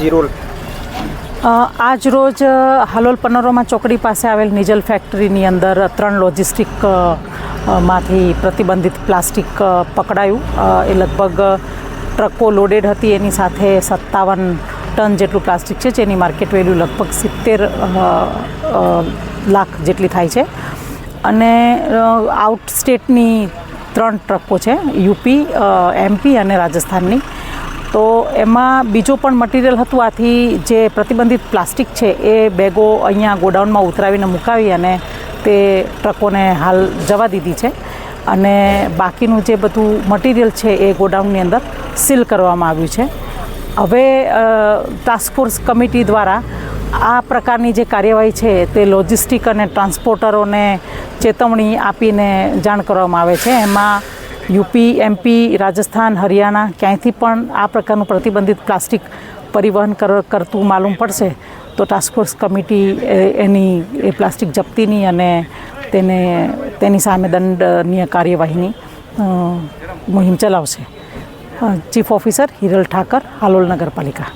જીરોલ આજ રોજ હાલોલ પનોરમા ચોકડી પાસે આવેલ નિજલ ફેક્ટરીની અંદર ત્રણ લોજિસ્ટિકમાંથી પ્રતિબંધિત પ્લાસ્ટિક પકડાયું. એ લગભગ ટ્રકો લોડેડ હતી. એની સાથે સત્તાવન ટન જેટલું પ્લાસ્ટિક છે, જેની માર્કેટ વેલ્યુ લગભગ સિત્તેર લાખ જેટલી થાય છે. અને આઉટ સ્ટેટની ત્રણ ટ્રકો છે, યુપી એમપી અને રાજસ્થાનની. તો એમાં બીજું પણ મટીરિયલ હતું આથી જે પ્રતિબંધિત પ્લાસ્ટિક છે એ બેગો અહીંયા ગોડાઉનમાં ઉતરાવીને મુકાવી અને તે ટ્રકોને હાલ જવા દીધી છે. અને બાકીનું જે બધું મટીરિયલ છે એ ગોડાઉનની અંદર સીલ કરવામાં આવ્યું છે. હવે ટાસ્કફોર્સ કમિટી દ્વારા આ પ્રકારની જે કાર્યવાહી છે તે લોજિસ્ટિક અને ટ્રાન્સપોર્ટરોને ચેતવણી આપીને જાણ કરવામાં આવે છે. એમાં યુપી, એમપી, રાજસ્થાન, હરિયાણા ક્યાંયથી પણ આ પ્રકારનું પ્રતિબંધિત પ્લાસ્ટિક પરિવહન કર, કરતું માલુમ પડશે, તો ટાસ્કફોર્સ કમિટી એની, એ પ્લાસ્ટિક જપ્તીની અને તેને, તેની સામે દંડનીય કાર્યવાહીની મુહિમ ચલાવશે. ચીફ ઓફિસર હિરલ ઠાકર, હાલોલ નગરપાલિકા.